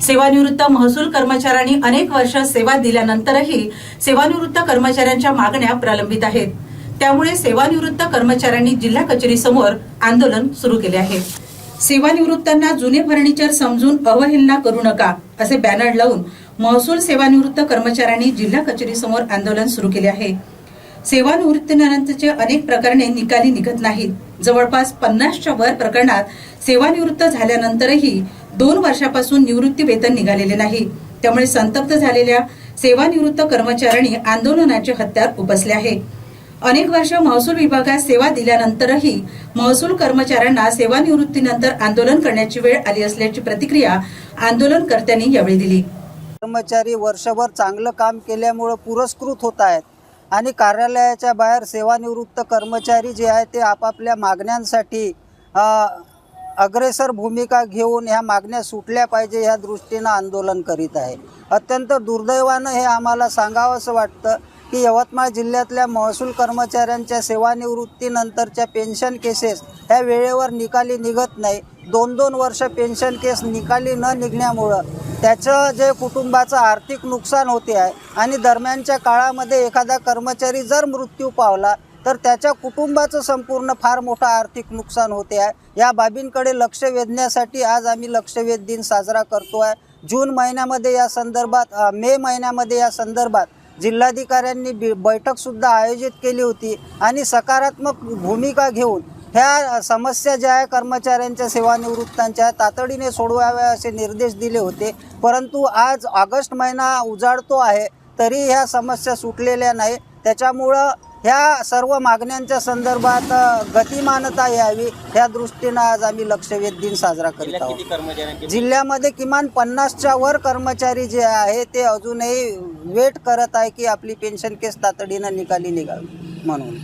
सेवानिवृत्त महसूल कर्मचाऱ्यांनी अनेक वर्ष सेवा दिल्यानंतरही सेवानिवृत्त कर्मचाऱ्यांच्या मागण्या प्रलंबित आहेत. त्यामुळे सेवानिवृत्त कर्मचाऱ्यांनी जिल्हा कचेरीसमोर आंदोलन सुरू केले आहे. सेवानिवृत्तांना जुने फर्निचर समजून अवहेलना करू नका असे बॅनर लावून महसूल सेवानिवृत्त कर्मचाऱ्यांनी जिल्हा कचेरीसमोर आंदोलन सुरू केले आहे. सेवानिवृत्तीनंतरचे अनेक प्रकरणे निकाली निघत नाहीत. जवळपास पन्नासच्या वर प्रकरणात सेवानिवृत्त झाल्यानंतरही दोन वर्षापासून निवृत्ती वेतन निघालेले नाही. त्यामुळे संतप्त झालेल्या सेवानिवृत्त कर्मचाऱ्यांनी आंदोलनाचे हत्यार उपसले आहे. अनेक वर्ष महसूल विभागात सेवा दिल्यानंतरही महसूल कर्मचाऱ्यांना सेवानिवृत्तीनंतर आंदोलन करण्याची वेळ आली असल्याची प्रतिक्रिया आंदोलनकर्त्यांनी यावेळी दिली. कर्मचारी वर्षभर चांगलं काम केल्यामुळं पुरस्कृत होत आहेत आणि कार्यालयाच्या बाहेर सेवानिवृत्त कर्मचारी जे आहेत ते आपापल्या मागण्यांसाठी अग्रेसर भूमिका घेऊन ह्या मागण्या सुटल्या पाहिजे ह्या दृष्टीनं आंदोलन करीत आहे. अत्यंत दुर्दैवानं हे आम्हाला सांगावंसं वाटतं की यवतमाळ जिल्ह्यातल्या महसूल कर्मचाऱ्यांच्या सेवानिवृत्तीनंतरच्या पेन्शन केसेस ह्या वेळेवर निकाली निघत नाही. दोन दोन वर्ष पेन्शन केस निकाली न निघण्यामुळं त्याचं जे कुटुंबाचं आर्थिक नुकसान होते आहे आणि दरम्यानच्या काळामध्ये एखादा कर्मचारी जर मृत्यू पावला तर त्याच्या कुटुंबाचं संपूर्ण फार मोठं आर्थिक नुकसान होते आहे. या बाबींकडे लक्ष वेधण्यासाठी आज आम्ही लक्षवेध दिन साजरा करतो आहे जून महिन्यामध्ये या संदर्भात मे महिन्यामध्ये या संदर्भात जिल्हाधिकाऱ्यांनी बी बैठकसुद्धा आयोजित केली होती आणि सकारात्मक भूमिका घेऊन ह्या समस्या ज्या आहे कर्मचाऱ्यांच्या सेवानिवृत्तांच्या तातडीने सोडवाव्या असे निर्देश दिले होते. परंतु आज ऑगस्ट महिना उजाडतो आहे तरी ह्या समस्या सुटलेल्या नाही. त्याच्यामुळं ह्या सर्व मागण्यांच्या संदर्भात गतिमानता यावी ह्या दृष्टीनं आज आम्ही लक्षवेध दिन साजरा करीत आहोत. जिल्ह्यामध्ये किमान पन्नासच्या वर कर्मचारी जे आहे ते अजूनही वेट करत आहे की आपली पेन्शन केस तातडीनं निकाली निघावी म्हणून.